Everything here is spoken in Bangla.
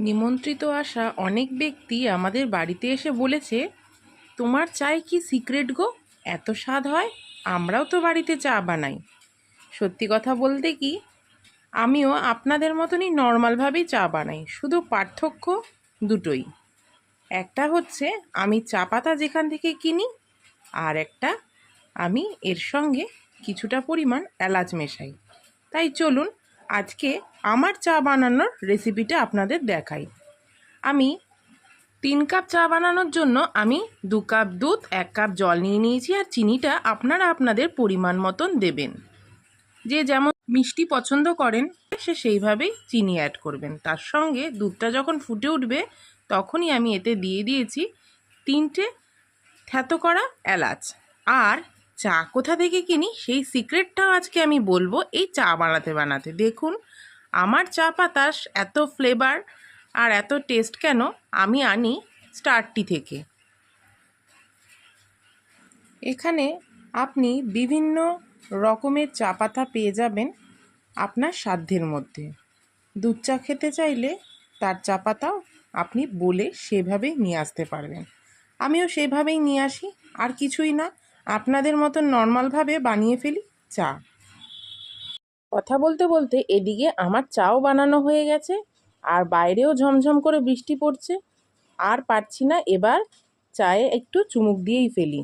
নিমন্ত্রিত আসা অনেক ব্যক্তি আমাদের বাড়িতে এসে বলেছে, তোমার চায় কি সিক্রেট গো? এত স্বাদ হয়, আমরাও তো বাড়িতে চা বানাই। সত্যি কথা বলতে কি, আমিও আপনাদের মতনই নর্মালভাবেই চা বানাই, শুধু পার্থক্য দুটোই। একটা হচ্ছে, আমি চা পাতা যেখান থেকে কিনি, আর একটা, আমি এর সঙ্গে কিছুটা পরিমাণ এলাচ মেশাই। তাই চলুন আজকে আমার চা বানানোর রেসিপিটা আপনাদের দেখাই। আমি তিন কাপ চা বানানোর জন্য আমি দু কাপ দুধ, এক কাপ জল নিয়ে নিয়েছি আর চিনিটা আপনারা আপনাদের পরিমাণ মতন দেবেন। যে যেমন মিষ্টি পছন্দ করেন, সে সেইভাবেই চিনি অ্যাড করবেন। তার সঙ্গে দুধটা যখন ফুটে উঠবে, তখনই আমি এতে দিয়ে দিয়েছি তিনটে থ্যাতো করা এলাচ। আর চা কোথা থেকে কিনি? সেই সিক্রেটটাও আজকে আমি বলব, এই চা বানাতে বানাতে। দেখুন, আমার চা পাতাস এত ফ্লেভার আর এত টেস্ট কেন আমি আনি স্টারটি থেকে। এখানে আপনি বিভিন্ন রকমের চা পাতা পেয়ে যাবেন আপনার সাধ্যের মধ্যে। দুধ চা খেতে চাইলে তার চা পাতাও আপনি বলে সেভাবেই নিয়ে আসতে পারবেন। আমিও সেভাবেই নিয়ে আসি, আর কিছুই না। আপনাদের মতন নর্মালভাবে বানিয়ে ফেলি? চা। কথা বলতে বলতে এদিকে আমার চাও বানানো হয়ে গেছে, আর বাইরেও ঝমঝম করে বৃষ্টি পড়ছে। আর পারছি না এবার চায়ে একটু চুমুক দিয়েই ফেলি।